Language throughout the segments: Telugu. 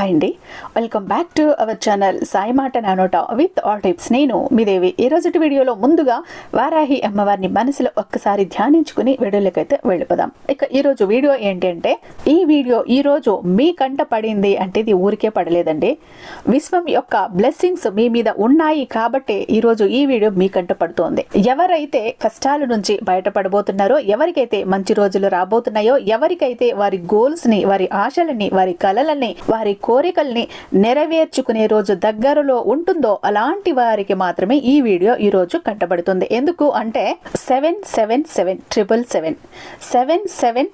హాయ్ అండి. Welcome back to our channel Sai మాట నానోట విత్ ఆల్ టిప్స్ నేను మీ దేవి. ఈ వీడియోలో ముందుగా వారాహి అమ్మవారిని మనసులో ఒక్కసారి ధ్యానించుకుని వీడియోలకైతే వెళ్ళిపోదాం. ఇక ఈరోజు వీడియో ఏంటి అంటే ఈ వీడియో ఈ రోజు మీ కంట పడింది అంటే ఇది ఊరికే పడలేదండి. విశ్వం యొక్క బ్లెస్సింగ్స్ మీ మీద ఉన్నాయి కాబట్టి ఈరోజు ఈ వీడియో మీ కంట పడుతోంది. ఎవరైతే కష్టాల నుంచి బయటపడబోతున్నారో ఎవరికైతే మంచి రోజులు రాబోతున్నాయో ఎవరికైతే వారి గోల్స్ని వారి ఆశలని వారి కలలని వారి కోరికల్ని నెరవేర్చుకునే రోజు దగ్గరలో ఉంటుందో అలాంటి వారికి మాత్రమే ఈ వీడియో ఈరోజు కట్టబడుతుంది కంటబడుతుంది. ఎందుకు అంటే seven seven seven triple seven seven seven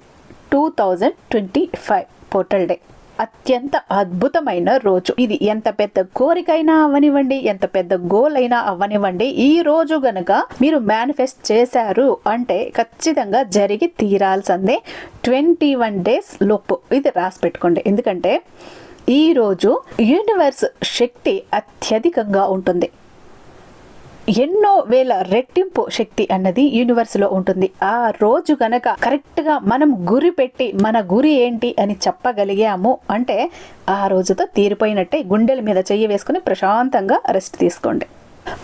two thousand twenty five portal day. అత్యంత అద్భుతమైన రోజు. ఇది ఎంత పెద్ద కోరికైనా అవ్వనివ్వండి ఎంత పెద్ద గోల్ అయినా అవ్వనివ్వండి ఈ రోజు గనక మీరు మేనిఫెస్ట్ చేశారు అంటే ఖచ్చితంగా జరిగి తీరాల్సిందే. ట్వంటీ వన్ డేస్ లోపు ఇది రాసి పెట్టుకోండి. ఎందుకంటే ఈ రోజు యూనివర్స్ శక్తి అత్యధికంగా ఉంటుంది. ఎన్నో వేల రెట్టింపు శక్తి అన్నది యూనివర్స్లో ఉంటుంది. ఆ రోజు గనక కరెక్ట్గా మనం గురి పెట్టి మన గురి ఏంటి అని చెప్పగలిగాము అంటే ఆ రోజుతో తీరిపోయినట్టే గుండెల మీద చెయ్యి వేసుకుని ప్రశాంతంగా రెస్ట్ తీసుకోండి.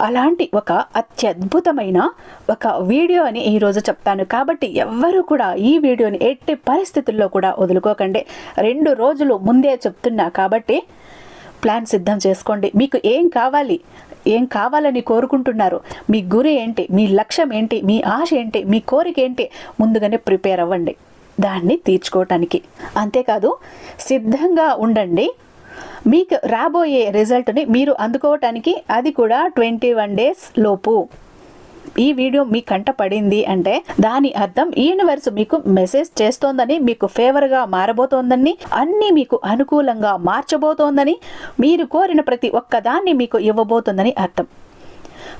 అలాంటి ఒక అత్యద్భుతమైన ఒక వీడియో అని ఈరోజు చెప్తాను. కాబట్టి ఎవ్వరూ కూడా ఈ వీడియోని ఎట్టి పరిస్థితుల్లో కూడా వదులుకోకండి. రెండు రోజులు ముందే చెప్తున్నా కాబట్టి ప్లాన్ సిద్ధం చేసుకోండి. మీకు ఏం కావాలి? ఏం కావాలని కోరుకుంటున్నారు? మీ గురి ఏంటి? మీ లక్ష్యం ఏంటి? మీ ఆశ ఏంటి? మీ కోరిక ఏంటి? ముందుగానే ప్రిపేర్ అవ్వండి. దాన్ని తీర్చుకోవటానికి. అంతేకాదు సిద్ధంగా ఉండండి. మీకు రాబోయే రిజల్ట్ని మీరు అందుకోవటానికి అది కూడా ట్వంటీ వన్ డేస్ లోపు. ఈ వీడియో మీ కంట పడింది అంటే దాని అర్థం యూనివర్స్ మీకు మెసేజ్ చేస్తోందని మీకు ఫేవర్గా మారబోతోందని అన్నీ మీకు అనుకూలంగా మార్చబోతోందని మీరు కోరిన ప్రతి ఒక్కదాన్ని మీకు ఇవ్వబోతోందని అర్థం.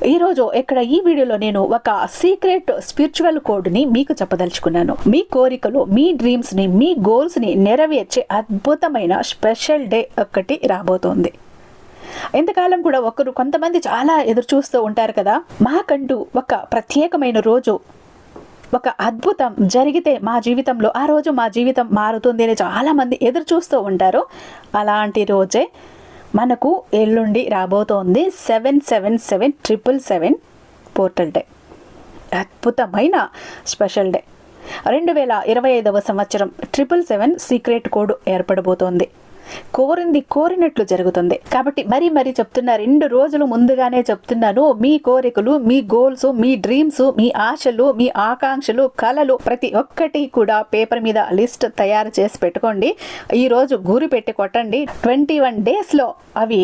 ఈరోజు ఇక్కడ ఈ వీడియోలో నేను ఒక సీక్రెట్ స్పిరిచువల్ కోడ్ని మీకు చెప్పదలుచుకున్నాను. మీ కోరికలు మీ డ్రీమ్స్ని మీ గోల్స్ని నెరవేర్చే అద్భుతమైన స్పెషల్ డే ఒకటి రాబోతోంది. ఎంతకాలం కూడా ఒకరు కొంతమంది చాలా ఎదురు చూస్తూ ఉంటారు కదా. మాకంటూ ఒక ప్రత్యేకమైన రోజు ఒక అద్భుతం జరిగితే మా జీవితంలో ఆ రోజు మా జీవితం మారుతుంది అని చాలామంది ఎదురు చూస్తూ ఉంటారు. అలాంటి రోజే మనకు ఎల్లుండి రాబోతోంది seven seven seven triple seven portal day. అద్భుతమైన స్పెషల్ డే. రెండు వేల ఇరవై ఐదవ సంవత్సరం ట్రిపుల్ సెవెన్ సీక్రెట్ కోడ్ ఏర్పడబోతోంది. కోరింది కోరినట్లు జరుగుతుంది. కాబట్టి మరీ మరీ చెప్తున్నా రెండు రోజులు ముందుగానే చెప్తున్నాను మీ కోరికలు మీ గోల్స్ మీ డ్రీమ్స్ మీ ఆశలు మీ ఆకాంక్షలు కలలు ప్రతి ఒక్కటి కూడా పేపర్ మీద లిస్ట్ తయారు చేసి పెట్టుకోండి. ఈ రోజు గురి పెట్టి కొట్టండి. ట్వంటీ వన్ డేస్లో అవి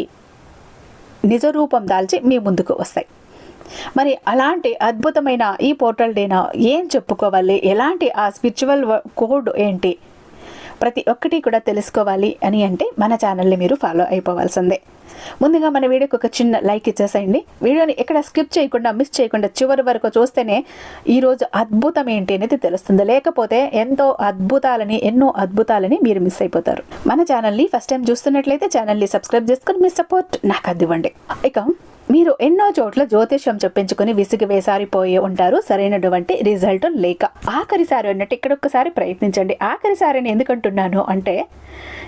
నిజ రూపం దాల్చి మీ ముందుకు వస్తాయి. మరి అలాంటి అద్భుతమైన ఈ పోర్టల్ డేనా? ఏం చెప్పుకోవాలి? ఎలాంటి ఆ స్పిరిచువల్ కోడ్ ఏంటి? ప్రతి ఒక్కటి కూడా తెలుసుకోవాలి అని అంటే మన ఛానల్ని మీరు ఫాలో అయిపోవాల్సిందే. ముందుగా మన వీడియోకి ఒక చిన్న లైక్ ఇచ్చేసేయండి. వీడియోని ఎక్కడ స్కిప్ చేయకుండా మిస్ చేయకుండా చివరి వరకు చూస్తేనే ఈరోజు అద్భుతం ఏంటి అనేది తెలుస్తుంది. లేకపోతే ఎంతో అద్భుతాలని ఎన్నో అద్భుతాలని మీరు మిస్ అయిపోతారు. మన ఛానల్ని ఫస్ట్ టైం చూస్తున్నట్లయితే ఛానల్ని సబ్స్క్రైబ్ చేసుకుని మీ సపోర్ట్ నాకు అందివ్వండి. ఇక మీరు ఎన్నో చోట్ల జ్యోతిష్యం చెప్పించుకుని విసిగి వేసారిపోయి ఉంటారు. సరైనటువంటి రిజల్ట్ లేక. ఆఖరిసారి అన్నట్టు ఇక్కడ ఒక్కసారి ప్రయత్నించండి ఆఖరిసారి ఎందుకంటున్నాను అంటే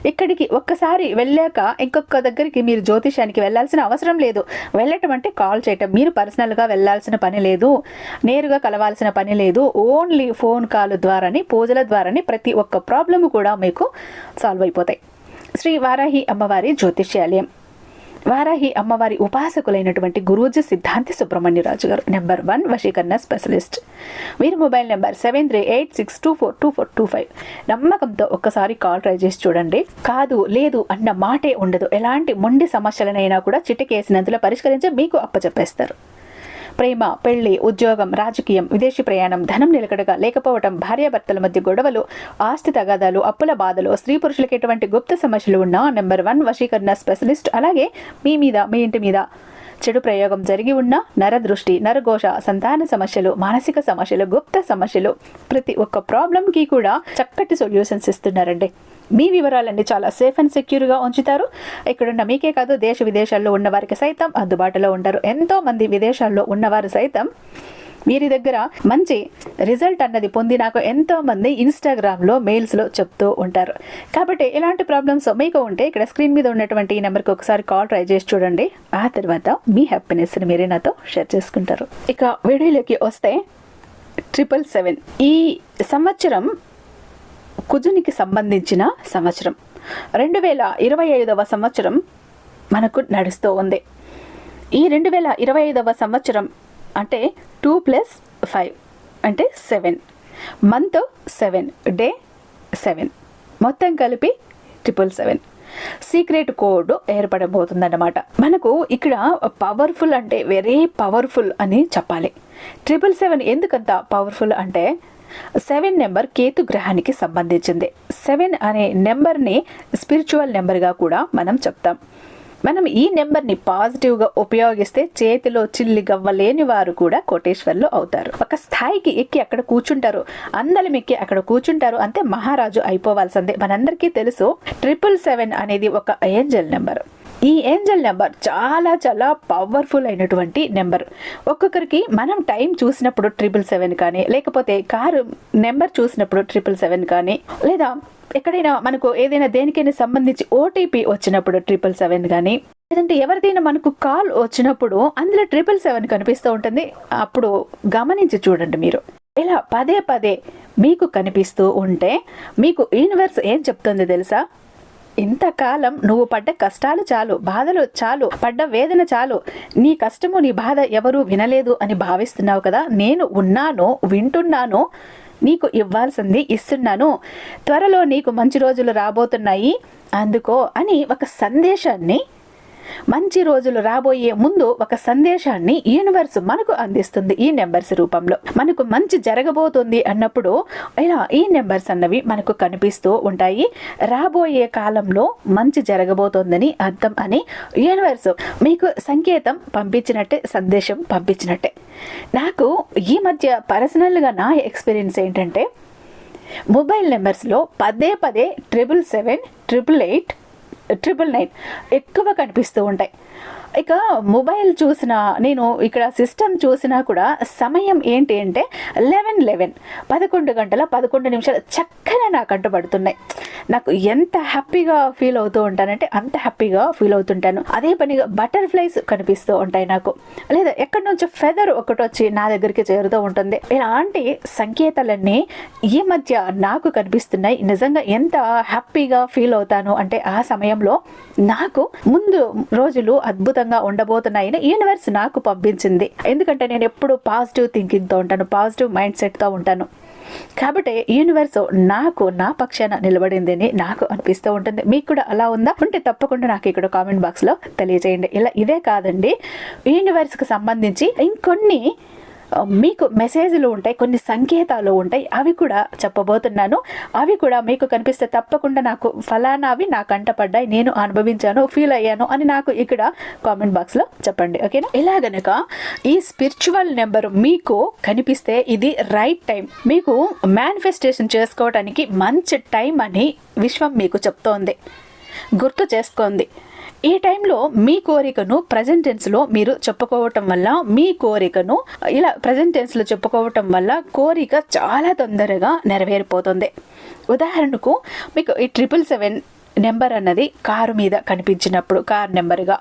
ఇక్కడికి ఒక్కసారి వెళ్ళాక ఇంకొక దగ్గరికి మీరు జ్యోతిష్యానికి వెళ్ళాల్సిన అవసరం లేదు. వెళ్ళటం అంటే కాల్ చేయటం. మీరు పర్సనల్గా వెళ్ళాల్సిన పని లేదు. నేరుగా కలవాల్సిన పని లేదు. ఓన్లీ ఫోన్ కాల్ ద్వారానే పూజల ద్వారానే ప్రతి ఒక్క ప్రాబ్లమ్ కూడా మీకు సాల్వ్ అయిపోతాయి. శ్రీ వారాహి అమ్మవారి జ్యోతిష్యాలయం. వారాహి అమ్మవారి ఉపాసకులైనటువంటి గురూజీ సిద్ధాంతి సుబ్రహ్మణ్యరాజు గారు నెంబర్ వన్ వశీకరణ స్పెషలిస్ట్. వీరి mobile number seven three eight six two four two four two five. నమ్మకంతో ఒక్కసారి కాల్ ట్రై చేసి చూడండి. కాదు లేదు అన్న మాటే ఉండదు. ఎలాంటి మొండి సమస్యలనైనా కూడా చిటికేసినందులో పరిష్కరించి మీకు అప్పచెప్పేస్తారు. ప్రేమ పెళ్ళి ఉద్యోగం రాజకీయం విదేశీ ప్రయాణం ధనం నిలకడగా లేకపోవటం భార్యాభర్తల మధ్య గొడవలు ఆస్తి తగాదాలు అప్పుల బాధలు స్త్రీ పురుషులకు ఎటువంటి గుప్త సమస్యలు ఉన్నా నెంబర్ వన్ వశీకరణ స్పెషలిస్ట్ అలాగే మీ మీద మీ ఇంటి మీద చెడు ప్రయోగం జరిగి ఉన్న నరదృష్టి నరఘోష సంతాన సమస్యలు మానసిక సమస్యలు గుప్త సమస్యలు ప్రతి ఒక్క ప్రాబ్లంకి కూడా చక్కటి సొల్యూషన్స్ ఇస్తున్నారండి. మీ వివరాలన్నీ చాలా సేఫ్ అండ్ సెక్యూర్గా ఉంచుతారు. ఇక్కడున్న మీకే కాదు దేశ విదేశాల్లో ఉన్న వారికి సైతం అందుబాటులో ఉంటారు. ఎంతోమంది విదేశాల్లో ఉన్నవారు సైతం వీరి దగ్గర మంచి రిజల్ట్ అన్నది పొంది నాకు ఎంతోమంది ఇన్స్టాగ్రామ్లో మెయిల్స్లో చెప్తూ ఉంటారు. కాబట్టి ఎలాంటి ప్రాబ్లమ్స్ మీకు ఉంటే ఇక్కడ స్క్రీన్ మీద ఉన్నటువంటి ఈ నెంబర్కి ఒకసారి కాల్ ట్రై చేసి చూడండి. ఆ తర్వాత మీ హ్యాపీనెస్ని మీరే నాతో షేర్ చేసుకుంటారు. ఇక వీడియోలోకి వస్తే ట్రిపుల్ సెవెన్ ఈ సంవత్సరం కుజునికి సంబంధించిన సంవత్సరం. రెండు వేల ఇరవై ఐదవ సంవత్సరం మనకు నడుస్తూ ఉంది. ఈ రెండు వేల ఇరవై ఐదవ సంవత్సరం అంటే టూ ప్లస్ ఫైవ్ అంటే seven. Month seven day seven. మొత్తం కలిపి ట్రిపుల్ సెవెన్. సీక్రెట్ కోడ్ ఏర్పడబోతుందన్నమాట. మనకు ఇక్కడ పవర్ఫుల్ అంటే వెరీ పవర్ఫుల్ అని చెప్పాలి. ట్రిపుల్ సెవెన్ ఎందుకంత పవర్ఫుల్ అంటే సెవెన్ నెంబర్ కేతు గ్రహానికి సంబంధించింది. సెవెన్ అనే నెంబర్ని స్పిరిచువల్ నెంబర్గా కూడా మనం చెప్తాం. మనం ఈ నెంబర్ని పాజిటివ్గా ఉపయోగిస్తే చేతిలో చిల్లి గవ్వలేని వారు కూడా కోటేశ్వర్లు అవుతారు. ఒక స్థాయికి ఎక్కి అక్కడ కూర్చుంటారు. అందరం ఎక్కి అక్కడ కూర్చుంటారు అంతే మహారాజు అయిపోవాల్సిందే. మనందరికీ తెలుసు ట్రిపుల్ సెవెన్ అనేది ఒక ఏంజల్ నెంబర్. ఈ ఏంజల్ నెంబర్ చాలా చాలా పవర్ఫుల్ అయినటువంటి నెంబర్. ఒక్కొక్కరికి మనం టైం చూసినప్పుడు ట్రిపుల్ సెవెన్ కానీ లేకపోతే కారు నెంబర్ చూసినప్పుడు ట్రిపుల్ సెవెన్ కానీ లేదా ఎక్కడైనా మనకు ఏదైనా దేనికైనా సంబంధించి ఓటీపీ వచ్చినప్పుడు ట్రిపుల్ సెవెన్ కానీ లేదంటే ఎవరిదైనా మనకు కాల్ వచ్చినప్పుడు అందులో ట్రిపుల్ సెవెన్ కనిపిస్తూ ఉంటుంది. అప్పుడు గమనించి చూడండి మీరు. ఇలా పదే పదే మీకు కనిపిస్తూ ఉంటే మీకు యూనివర్స్ ఏం చెప్తుంది తెలుసా? ఇంతకాలం నువ్వు పడ్డ కష్టాలు చాలు బాధలు చాలు పడ్డ వేదన చాలు. నీ కష్టము నీ బాధ ఎవరూ వినలేదు అని భావిస్తున్నావు కదా? నేను ఉన్నాను వింటున్నాను నీకు ఇవ్వాల్సింది ఇస్తున్నాను. త్వరలో నీకు మంచి రోజులు రాబోతున్నాయి. అందుకో అని ఒక సందేశాన్ని మంచి రోజులు రాబోయే ముందు ఒక సందేశాన్ని యూనివర్స్ మనకు అందిస్తుంది ఈ నెంబర్స్ రూపంలో. మనకు మంచి జరగబోతుంది అన్నప్పుడు ఇలా ఈ నెంబర్స్ అన్నవి మనకు కనిపిస్తూ ఉంటాయి. రాబోయే కాలంలో మంచి జరగబోతోందని అర్థం అని యూనివర్స్ మీకు సంకేతం పంపించినట్టే సందేశం పంపించినట్టే. నాకు ఈ మధ్య పర్సనల్గా నా ఎక్స్పీరియన్స్ ఏంటంటే మొబైల్ నెంబర్స్లో పదే పదే triple seven triple eight triple nine ఎక్కువ కనిపిస్తూ ఉంటాయి. ఇక మొబైల్ చూసిన నేను ఇక్కడ సిస్టమ్ చూసినా కూడా సమయం ఏంటి అంటే లెవెన్ లెవెన్. పదకొండు గంటల పదకొండు నిమిషాలు చక్కగా నాకు అంటబడుతున్నాయి నాకు ఎంత హ్యాపీగా ఫీల్ అవుతూ ఉంటానంటే అంత హ్యాపీగా ఫీల్ అవుతుంటాను. అదే పనిగా బటర్ఫ్లైస్ కనిపిస్తూ ఉంటాయి నాకు. లేదా ఎక్కడి నుంచో ఫెదర్ ఒకటి వచ్చి నా దగ్గరికి చేరుతూ ఉంటుంది. ఇలాంటి సంకేతాలన్నీ ఈ మధ్య నాకు కనిపిస్తున్నాయి. నిజంగా ఎంత హ్యాపీగా ఫీల్ అవుతాను అంటే ఆ సమయంలో నాకు ముందు రోజులు అద్భుతంగా ఉండబోతున్నాయని యూనివర్స్ నాకు పంపించింది. ఎందుకంటే నేను ఎప్పుడు పాజిటివ్ థింకింగ్తో ఉంటాను పాజిటివ్ మైండ్ సెట్తో ఉంటాను. కాబట్టి యూనివర్స్ నాకు నా పక్షాన నిలబడిందని నాకు అనిపిస్తూ ఉంటుంది. మీకు కూడా అలా ఉందా? ఉంటే తప్పకుండా నాకు ఇక్కడ కామెంట్ బాక్స్లో తెలియజేయండి ఇలా ఇదే కాదండి. యూనివర్స్కి సంబంధించి ఇంకొన్ని మీకు మెసేజ్లు ఉంటాయి కొన్ని సంకేతాలు ఉంటాయి అవి కూడా చెప్పబోతున్నాను. అవి కూడా మీకు కనిపిస్తే తప్పకుండా నాకు ఫలానావి నా కంటపడ్డాయి నేను అనుభవించాను ఫీల్ అయ్యాను అని నాకు ఇక్కడ కామెంట్ బాక్స్లో చెప్పండి ఓకేనా ఇలా గనక ఈ స్పిరిచువల్ నెంబర్ మీకు కనిపిస్తే ఇది రైట్ టైం మీకు మేనిఫెస్టేషన్ చేసుకోవడానికి మంచి టైం అని విశ్వం మీకు చెప్తోంది గుర్తు చేసుకోండి. ఈ టైంలో మీ కోరికను ప్రజెంట్ టెన్స్లో మీరు చెప్పుకోవటం వల్ల మీ కోరికను ఇలా ప్రజెంట్ టెన్స్లో చెప్పుకోవటం వల్ల కోరిక చాలా తొందరగా నెరవేరిపోతుంది. ఉదాహరణకు మీకు ఈ ట్రిపుల్ సెవెన్ నెంబర్ అన్నది కారు మీద కనిపించినప్పుడు కార్ నెంబర్గా.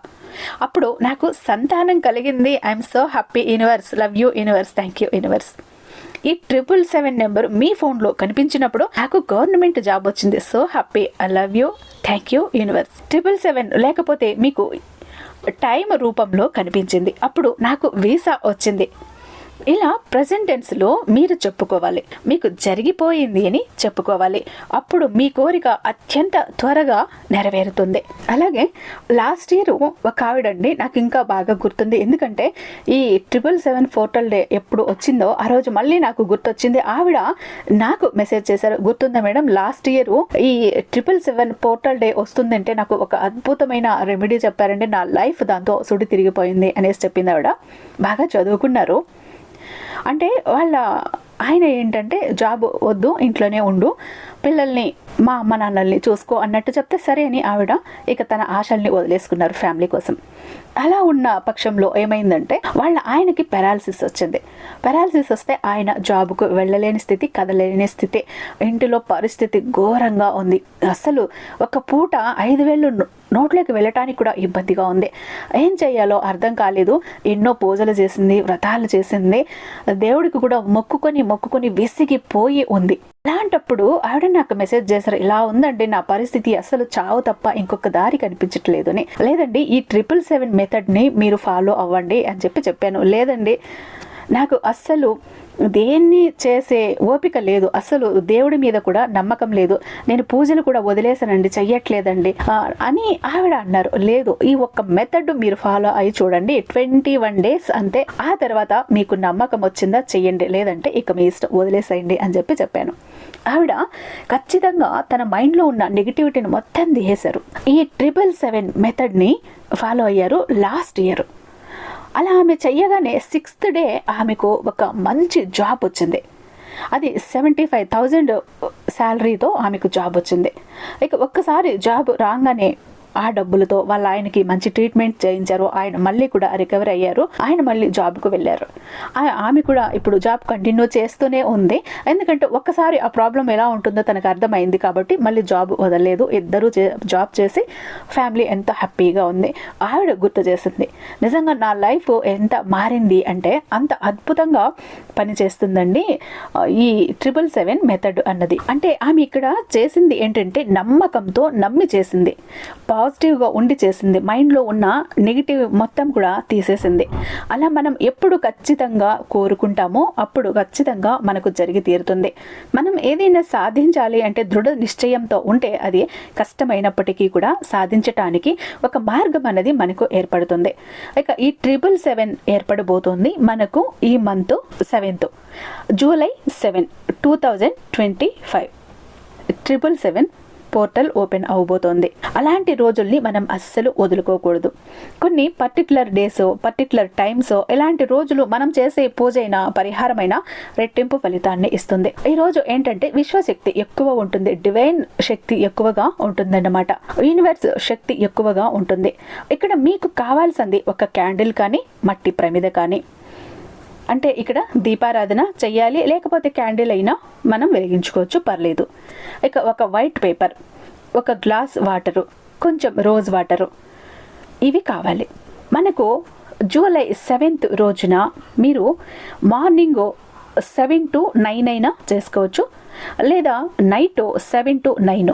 అప్పుడు నాకు సంతానం కలిగింది. I'm so happy universe love you universe thank you universe ఈ ట్రిపుల్ సెవెన్ నెంబర్ మీ ఫోన్లో కనిపించినప్పుడు నాకు గవర్నమెంట్ జాబ్ వచ్చింది. So happy I love you thank you universe triple seven లేకపోతే మీకు టైం రూపంలో కనిపించింది. అప్పుడు నాకు వీసా వచ్చింది. ఇలా ప్రజెంట్ టెన్స్లో మీరు చెప్పుకోవాలి. మీకు జరిగిపోయింది అని చెప్పుకోవాలి. అప్పుడు మీ కోరిక అత్యంత త్వరగా నెరవేరుతుంది. అలాగే లాస్ట్ ఇయర్ ఒక ఆవిడండి నాకు ఇంకా బాగా గుర్తుంది. ఎందుకంటే ఈ ట్రిపుల్ సెవెన్ పోర్టల్ డే ఎప్పుడు వచ్చిందో ఆ రోజు మళ్ళీ నాకు గుర్తొచ్చింది. ఆవిడ నాకు మెసేజ్ చేశారు. గుర్తుందా మేడం? లాస్ట్ ఇయర్ ఈ ట్రిపుల్ సెవెన్ పోర్టల్ డే వస్తుందంటే నాకు ఒక అద్భుతమైన రెమెడీ చెప్పారండి. నా లైఫ్ దాంతో సుడి తిరిగిపోయింది అనేసి చెప్పింది ఆవిడ. బాగా చదువుకున్నారు. అంటే వాళ్ళ ఆయన ఏంటంటే జాబ్ వద్దు ఇంట్లోనే ఉండు. పిల్లల్ని మా అమ్మ నాన్నల్ని చూసుకో అన్నట్టు చెప్తే సరే అని ఆవిడ ఇక తన ఆశల్ని వదిలేసుకున్నారు ఫ్యామిలీ కోసం. అలా ఉన్న పక్షంలో ఏమైందంటే వాళ్ళ ఆయనకి పెరాలసిస్ వచ్చింది. పెరాలసిస్ వస్తే ఆయన జాబ్కు వెళ్ళలేని స్థితి కదలేని స్థితి ఇంటిలో పరిస్థితి ఘోరంగా ఉంది. అసలు ఒక పూట ఐదు వేలు నోట్లోకి వెళ్ళటానికి కూడా ఇబ్బందిగా ఉంది. ఏం చేయాలో అర్థం కాలేదు. ఎన్నో పూజలు చేసింది వ్రతాలు చేసింది. దేవుడికి కూడా మొక్కుకొని మొక్కుకొని విసిగిపోయి ఉంది. అలాంటప్పుడు ఆవిడ నాకు మెసేజ్ చేశారు ఇలా ఉందండి నా పరిస్థితి అసలు చావు తప్ప ఇంకొక దారి కనిపించట్లేదు అని. లేదండి ఈ ట్రిపుల్ సెవెన్ మెథడ్ని మీరు ఫాలో అవ్వండి అని చెప్పి చెప్పాను. లేదండి నాకు అస్సలు దేన్ని చేసే ఓపిక లేదు. అసలు దేవుడి మీద కూడా నమ్మకం లేదు. నేను పూజలు కూడా వదిలేసానండి చెయ్యట్లేదండి. అని ఆవిడ అన్నారు. లేదు ఈ ఒక్క మెథడ్ మీరు ఫాలో అయి చూడండి. ట్వంటీ వన్ డేస్ అంతే. ఆ తర్వాత మీకు నమ్మకం వచ్చిందా చెయ్యండి. లేదంటే ఇక మీ ఇష్టం వదిలేసేయండి అని చెప్పి చెప్పాను. ఆవిడ ఖచ్చితంగా తన మైండ్లో ఉన్న నెగిటివిటీని మొత్తం తీసేశారు. ఈ ట్రిపుల్ సెవెన్ మెథడ్ని ఫాలో అయ్యారు లాస్ట్ ఇయర్ అలా ఆమె చెయ్యగానే సిక్స్త్ డే ఆమెకు ఒక మంచి జాబ్ వచ్చింది. అది సెవెంటీ ఫైవ్ థౌజండ్ శాలరీతో ఆమెకు జాబ్ వచ్చింది. ఇక ఒక్కసారి జాబ్ రాగానే ఆ డబ్బులతో వాళ్ళ ఆయనకి మంచి ట్రీట్మెంట్ చేయించారు. ఆయన మళ్ళీ కూడా రికవర్ అయ్యారు. ఆయన మళ్ళీ జాబ్కు వెళ్ళారు. ఆమె కూడా ఇప్పుడు జాబ్ కంటిన్యూ చేస్తూనే ఉంది. ఎందుకంటే ఒక్కసారి ఆ ప్రాబ్లం ఎలా ఉంటుందో తనకు అర్థమైంది కాబట్టి మళ్ళీ జాబ్ వదలలేదు. ఇద్దరు జాబ్ చేసి ఫ్యామిలీ ఎంత హ్యాపీగా ఉంది. ఆవిడ గుర్తు చేసింది. నిజంగా నా లైఫ్ ఎంత మారింది అంటే అంత అద్భుతంగా పనిచేస్తుందండి ఈ ట్రిపుల్ సెవెన్ మెథడ్ అన్నది. అంటే ఆమె ఇక్కడ చేసింది ఏంటంటే నమ్మకంతో నమ్మి చేసింది. పాజిటివ్గా ఉండి చేసింది. మైండ్లో ఉన్న నెగిటివ్ మొత్తం కూడా తీసేసింది. అలా మనం ఎప్పుడు ఖచ్చితంగా కోరుకుంటామో అప్పుడు ఖచ్చితంగా మనకు జరిగి తీరుతుంది. మనం ఏదైనా సాధించాలి అంటే దృఢ నిశ్చయంతో ఉంటే అది కష్టమైనప్పటికీ కూడా సాధించటానికి ఒక మార్గం అనేది మనకు ఏర్పడుతుంది. ఇక ఈ ట్రిపుల్ సెవెన్ ఏర్పడబోతుంది మనకు ఈ month seventh July seven two thousand twenty five. Triple seven portal open అవబోతోంది. అలాంటి రోజుల్ని మనం అస్సలు వదులుకోకూడదు. కొన్ని పర్టికులర్ డేస్ పర్టికులర్ టైమ్స్ ఇలాంటి రోజులు మనం చేసే పూజ అయినా పరిహారమైన రెట్టింపు ఫలితాన్ని ఇస్తుంది. ఈ రోజు ఏంటంటే విశ్వశక్తి ఎక్కువ ఉంటుంది డివైన్ శక్తి ఎక్కువగా ఉంటుందన్నమాట. యూనివర్స్ శక్తి ఎక్కువగా ఉంటుంది. ఇక్కడ మీకు కావాల్సింది ఒక క్యాండిల్ కానీ మట్టి ప్రమిద కానీ. అంటే ఇక్కడ దీపారాధన చెయ్యాలి లేకపోతే క్యాండిల్ అయినా మనం వెలిగించుకోవచ్చు పర్లేదు. ఇక ఒక వైట్ పేపర్ ఒక గ్లాస్ వాటరు కొంచెం రోజ్ వాటరు ఇవి కావాలి. మనకు జూలై సెవెంత్ రోజున మీరు మార్నింగ్ సెవెన్ టు నైన్ అయినా చేసుకోవచ్చు లేదా నైట్ సెవెన్ టు నైన్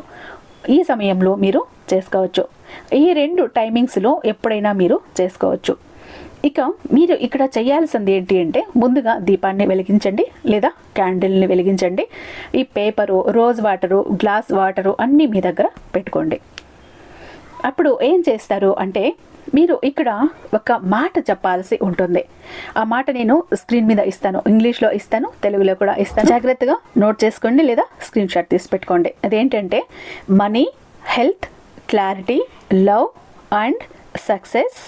ఈ సమయంలో మీరు చేసుకోవచ్చు. ఈ రెండు టైమింగ్స్లో ఎప్పుడైనా మీరు చేసుకోవచ్చు. ఇక మీరు ఇక్కడ చేయాల్సింది ఏంటి అంటే ముందుగా దీపాన్ని వెలిగించండి లేదా క్యాండిల్ని వెలిగించండి. ఈ paper rose water glass water అన్నీ మీ దగ్గర పెట్టుకోండి. అప్పుడు ఏం చేస్తారు అంటే మీరు ఇక్కడ ఒక మాట చెప్పాల్సి ఉంటుంది. ఆ మాట నేను స్క్రీన్ మీద ఇస్తాను. ఇంగ్లీష్లో ఇస్తాను తెలుగులో కూడా ఇస్తాను. జాగ్రత్తగా నోట్ చేసుకోండి లేదా స్క్రీన్ షాట్ తీసి పెట్టుకోండి. అదేంటంటే money health clarity love and success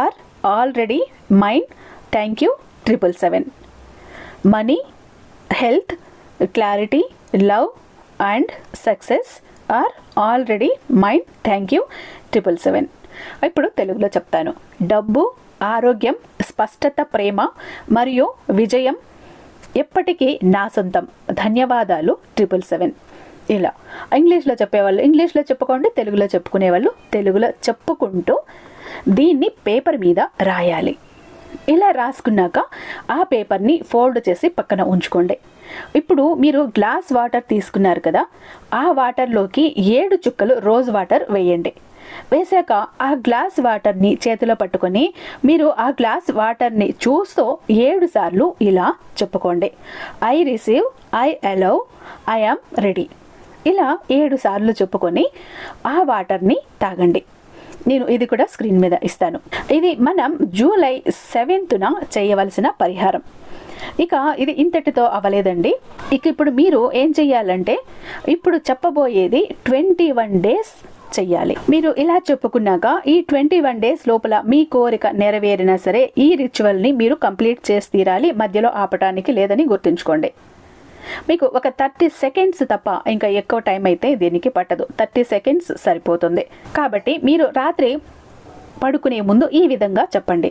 are already mind thank you triple seven. Money health clarity love and success are already mind thank you triple seven. ఇప్పుడు తెలుగులో చెప్తాను. డబ్బు ఆరోగ్యం స్పష్టత ప్రేమ మరియు విజయం ఎప్పటికీ నా సొంతం. ధన్యవాదాలు ట్రిపుల్ సెవెన్. ఇలా. ఇంగ్లీష్లో చెప్పేవాళ్ళు ఇంగ్లీష్లో చెప్పుకోండి తెలుగులో చెప్పుకునే వాళ్ళు తెలుగులో చెప్పుకుంటూ దీన్ని పేపర్ మీద రాయాలి. ఇలా రాసుకున్నాక ఆ పేపర్ని ఫోల్డ్ చేసి పక్కన ఉంచుకోండి. ఇప్పుడు మీరు గ్లాస్ వాటర్ తీసుకున్నారు కదా ఆ వాటర్లోకి ఏడు చుక్కలు రోజ్ వాటర్ వేయండి. వేసాక ఆ గ్లాస్ వాటర్ని చేతిలో పట్టుకొని మీరు ఆ గ్లాస్ వాటర్ని చూస్తూ ఏడు సార్లు ఇలా చెప్పుకోండి. I receive I allow I am ready. ఇలా ఏడు సార్లు చెప్పుకొని ఆ వాటర్ని తాగండి. నేను ఇది కూడా స్క్రీన్ మీద ఇస్తాను. ఇది మనం జూలై సెవెంత్న చేయవలసిన పరిహారం. ఇక ఇది ఇంతటితో అవ్వలేదండి ఇక ఇప్పుడు మీరు ఏం చెయ్యాలంటే ఇప్పుడు చెప్పబోయేది ట్వంటీ వన్ డేస్ చెయ్యాలి. మీరు ఇలా చెప్పుకున్నాక ఈ ట్వంటీ వన్ డేస్ లోపల మీ కోరిక నెరవేరినా సరే ఈ రిచువల్ని మీరు కంప్లీట్ చేసి తీరాలి మధ్యలో ఆపటానికి లేదని గుర్తుంచుకోండి. మీకు ఒక థర్టీ సెకండ్స్ తప్ప ఇంకా ఎక్కువ టైం అయితే దీనికి పట్టదు. థర్టీ సెకండ్స్ సరిపోతుంది. కాబట్టి మీరు రాత్రి పడుకునే ముందు ఈ విధంగా చెప్పండి.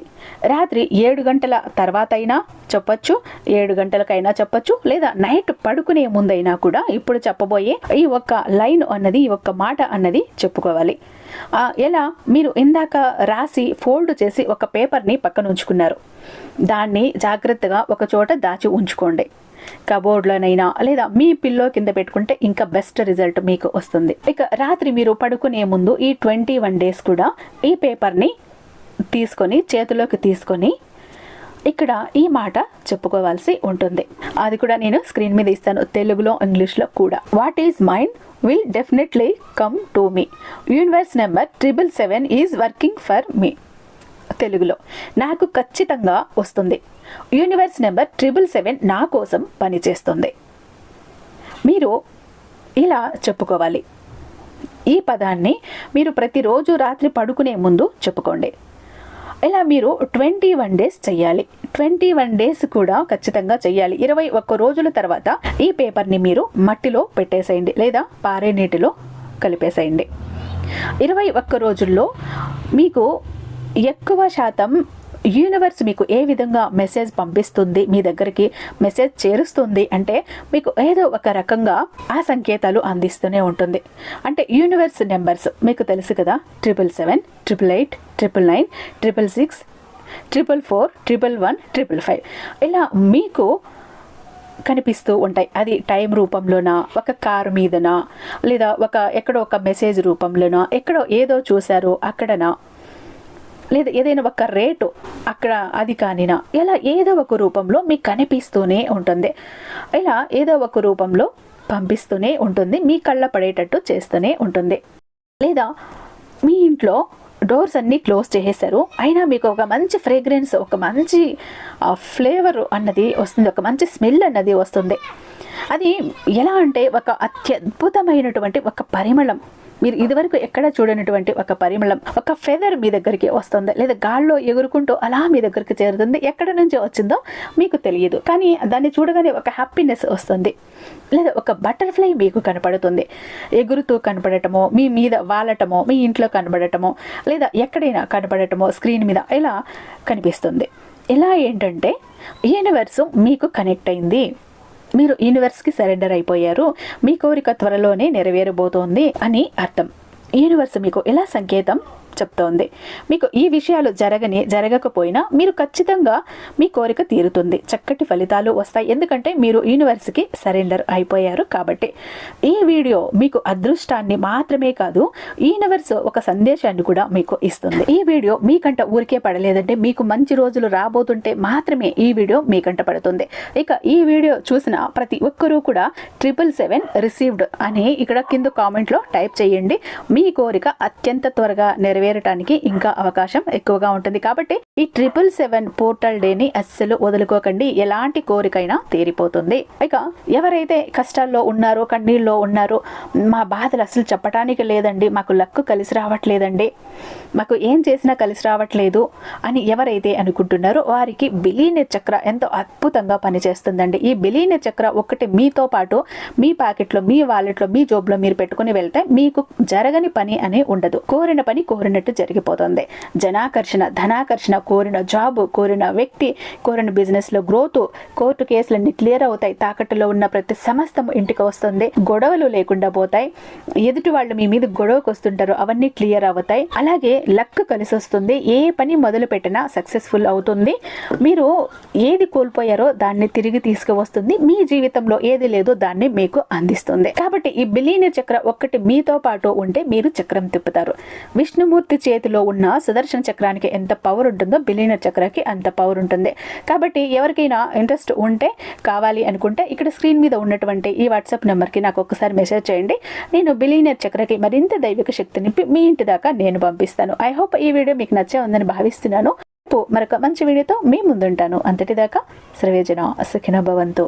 రాత్రి ఏడు గంటల తర్వాత అయినా చెప్పచ్చు ఏడు గంటలకైనా చెప్పచ్చు లేదా నైట్ పడుకునే ముందైనా కూడా ఇప్పుడు చెప్పబోయే ఈ ఒక్క లైన్ అన్నది ఈ ఒక్క మాట అన్నది చెప్పుకోవాలి. ఎలా? మీరు ఇందాక రాసి ఫోల్డ్ చేసి ఒక పేపర్ని పక్కన ఉంచుకున్నారు. దాన్ని జాగ్రత్తగా ఒక చోట దాచి ఉంచుకోండి. కబోర్డ్లోనైనా లేదా మీ పిల్లో కింద పెట్టుకుంటే ఇంకా బెస్ట్ రిజల్ట్ మీకు వస్తుంది. ఇక రాత్రి మీరు పడుకునే ముందు ఈ ట్వంటీ వన్ డేస్ కూడా ఈ పేపర్ని తీసుకొని చేతిలోకి తీసుకొని ఇక్కడ ఈ మాట చెప్పుకోవాల్సి ఉంటుంది. అది కూడా నేను స్క్రీన్ మీద ఇస్తాను తెలుగులో ఇంగ్లీష్లో కూడా. What is mind will definitely come to me universe number triple seven is working for me తెలుగులో. నాకు ఖచ్చితంగా వస్తుంది. యూనివర్స్ నెంబర్ ట్రిపుల్ సెవెన్ నా కోసం పనిచేస్తుంది. మీరు ఇలా చెప్పుకోవాలి. ఈ పదాన్ని మీరు ప్రతిరోజు రాత్రి పడుకునే ముందు చెప్పుకోండి. ఇలా మీరు ట్వంటీ వన్ డేస్ చెయ్యాలి. ట్వంటీ వన్ డేస్ కూడా ఖచ్చితంగా చెయ్యాలి. ఇరవై ఒక్క రోజుల తర్వాత ఈ పేపర్ని మీరు మట్టిలో పెట్టేసేయండి లేదా పారే నీటిలో కలిపేసేయండి. ఇరవై ఒక్క రోజుల్లో మీకు ఎక్కువ శాతం యూనివర్స్ మీకు ఏ విధంగా మెసేజ్ పంపిస్తుంది మీ దగ్గరికి మెసేజ్ చేరుస్తుంది అంటే మీకు ఏదో ఒక రకంగా ఆ సంకేతాలు అందిస్తూనే ఉంటుంది. అంటే యూనివర్స్ నెంబర్స్ మీకు తెలుసు కదా triple seven triple eight triple nine triple six triple four triple one triple five. ఇలా మీకు కనిపిస్తూ ఉంటాయి. అది టైం రూపంలోనా ఒక కారు మీదనా లేదా ఒక ఎక్కడో ఒక మెసేజ్ రూపంలోనా ఎక్కడో ఏదో చూశారో అక్కడనా లేదా ఏదైనా ఒక రేటు అక్కడ అది కానినా ఇలా ఏదో ఒక రూపంలో మీకు కనిపిస్తూనే ఉంటుంది. ఇలా ఏదో ఒక రూపంలో పంపిస్తూనే ఉంటుంది మీ కళ్ళ పడేటట్టు చేస్తూనే ఉంటుంది. లేదా మీ ఇంట్లో డోర్స్ అన్నీ క్లోజ్ చేసేసారు అయినా మీకు ఒక మంచి ఫ్రేగ్రెన్స్ ఒక మంచి ఫ్లేవర్ అన్నది వస్తుంది ఒక మంచి స్మెల్ అన్నది వస్తుంది. అది ఎలా అంటే ఒక అత్యద్భుతమైనటువంటి ఒక పరిమళం. మీరు ఇదివరకు ఎక్కడ చూడనటువంటి ఒక పరిమళం ఒక ఫెదర్ మీ దగ్గరికి వస్తుంది? లేదా గాల్లో ఎగురుకుంటూ అలా మీ దగ్గరికి చేరుతుంది? ఎక్కడ నుంచి వచ్చిందో మీకు తెలియదు. కానీ దాన్ని చూడగానే ఒక హ్యాపీనెస్ వస్తుంది. లేదా ఒక బటర్ఫ్లై మీకు కనపడుతుంది. ఎగురుతూ కనపడటమో మీ మీద వాలటమో మీ ఇంట్లో కనబడటమో లేదా ఎక్కడైనా కనపడటమో స్క్రీన్ మీద ఇలా కనిపిస్తుంది? ఇలా ఏంటంటే యూనివర్సు మీకు కనెక్ట్ అయింది. మీరు యూనివర్స్కి సరెండర్ అయిపోయారు. మీ కోరిక త్వరలోనే నెరవేరబోతోంది అని అర్థం. యూనివర్స్ మీకు ఎలా సంకేతం? చెప్తోంది. మీకు ఈ విషయాలు జరగని జరగకపోయినా మీరు ఖచ్చితంగా మీ కోరిక తీరుతుంది. చక్కటి ఫలితాలు వస్తాయి. ఎందుకంటే మీరు యూనివర్స్కి సరెండర్ అయిపోయారు కాబట్టి. ఈ వీడియో మీకు అదృష్టాన్ని మాత్రమే కాదు యూనివర్స్ ఒక సందేశాన్ని కూడా మీకు ఇస్తుంది. ఈ వీడియో మీకంట ఊరికే పడలేదంటే మీకు మంచి రోజులు రాబోతుంటే మాత్రమే ఈ వీడియో మీకంట పడుతుంది. ఇక ఈ వీడియో చూసిన ప్రతి ఒక్కరూ కూడా ట్రిపుల్ సెవెన్ రిసీవ్డ్ అని ఇక్కడ కింద కామెంట్లో టైప్ చేయండి. మీ కోరిక అత్యంత త్వరగా నెరవేరు నెరవేరటానికి ఇంకా అవకాశం ఎక్కువగా ఉంటుంది. కాబట్టి ఈ ట్రిపుల్ సెవెన్ పోర్టల్ డేని అస్సలు వదులుకోకండి. ఎలాంటి కోరికైనా తీరిపోతుంది. ఇక ఎవరైతే కష్టాల్లో ఉన్నారో కన్నీళ్ళలో ఉన్నారో మా బాధలు అసలు చెప్పటానికి లేదండి. మాకు లక్కు కలిసి రావట్లేదండి. మాకు ఏం చేసినా కలిసి రావట్లేదు అని ఎవరైతే అనుకుంటున్నారో వారికి బిలీన చక్ర ఎంతో అద్భుతంగా పనిచేస్తుందండి. ఈ బిలీన చక్ర ఒక్కటి మీతో పాటు మీ ప్యాకెట్లో మీ వాలెట్లో మీ జోబ్లో మీరు పెట్టుకుని వెళ్తే మీకు జరగని పని అనే ఉండదు. కోరిన పని కోరినట్టు జరిగిపోతుంది. జనాకర్షణ ధనాకర్షణ కోరిన జాబ్ కోరిన వ్యక్తి కోరిన బిజినెస్లో గ్రోత్ కోర్టు కేసులన్నీ క్లియర్ అవుతాయి. తాకట్టులో ఉన్న ప్రతి సమస్తం ఇంటికి వస్తుంది. గొడవలు లేకుండా పోతాయి. ఎదుటి వాళ్ళు మీ మీద గొడవకు వస్తుంటారు. అవన్నీ క్లియర్ అవుతాయి. అలాగే లక్ కలిసి వస్తుంది. ఏ పని మొదలు పెట్టినా సక్సెస్ఫుల్ అవుతుంది. మీరు ఏది కోల్పోయారో దాన్ని తిరిగి తీసుకువస్తుంది. మీ జీవితంలో ఏది లేదో దాన్ని మీకు అందిస్తుంది. కాబట్టి ఈ బిలీని చక్ర ఒక్కటి మీతో పాటు ఉంటే మీరు చక్రం తిప్పుతారు. విష్ణుమూర్తి చేతిలో ఉన్న సుదర్శన చక్రానికి ఎంత పవర్ ఉంటుందో బిలీనర్ చక్రకి అంత పవర్ ఉంటుంది. కాబట్టి ఎవరికైనా ఇంట్రెస్ట్ ఉంటే కావాలి అనుకుంటే ఇక్కడ స్క్రీన్ మీద ఉన్నటువంటి ఈ వాట్సాప్ నెంబర్కి నాకు ఒకసారి మెసేజ్ చేయండి. నేను బిలీనర్ చక్రకి మరింత దైవిక శక్తిని మీ ఇంటి దాకా నేను పంపిస్తాను. ఐ హోప్ ఈ వీడియో మీకు నచ్చే ఉందని భావిస్తున్నాను. మరొక మంచి వీడియోతో మీ ముందుంటాను. అంతటిదాకా సర్వేజన సుఖిన భవంతు.